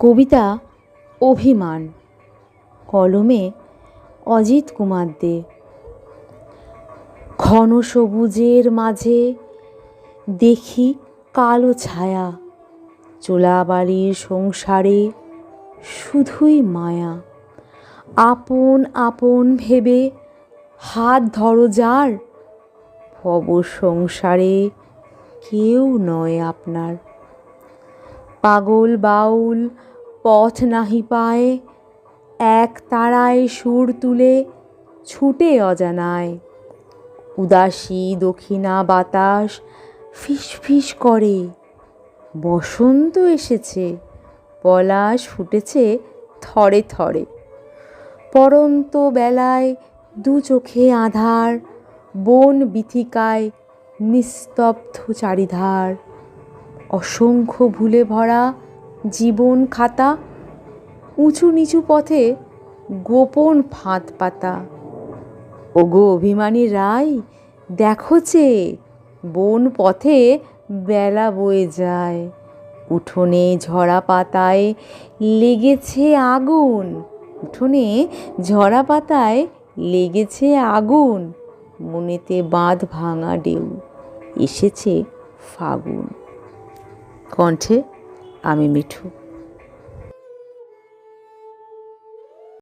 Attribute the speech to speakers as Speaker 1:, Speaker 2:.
Speaker 1: কবিতা অভিমান। কলমে অজিত কুমার দে। ঘন সবুজের মাঝে দেখি কালো ছায়া চোলাবাড়ির সংসারে শুধুই মায়া। আপন আপন ভেবে হাত ধরো যার, ভব সংসারে কেউ নয় আপনার। পাগল বাউল পথ নাহি পায়, এক তারায় সুর তুলে ছুটে অজানায়। উদাসী দক্ষিণা বাতাস ফিস ফিস করে, বসন্ত এসেছে, পলাশ ফুটেছে থরে থরে। পরন্ত বেলায় দু চোখে আধার, বন বিথিকায় নিস্তব্ধ চারিধার। অসংখ্য ভুলে ভরা জীবন খাতা, উঁচু নিচু পথে গোপন ফাঁদ পাতা। ওগো অভিমানী রাই দেখো চে বন পথে বেলা বয়ে যায়। উঠোনে ঝরা পাতায় লেগেছে আগুন, উঠোনে ঝরা পাতায় লেগেছে আগুন মনেতে বাঁধ ভাঙা ডেউ এসেছে ফাগুন। কণ্ঠে আমি মিঠু।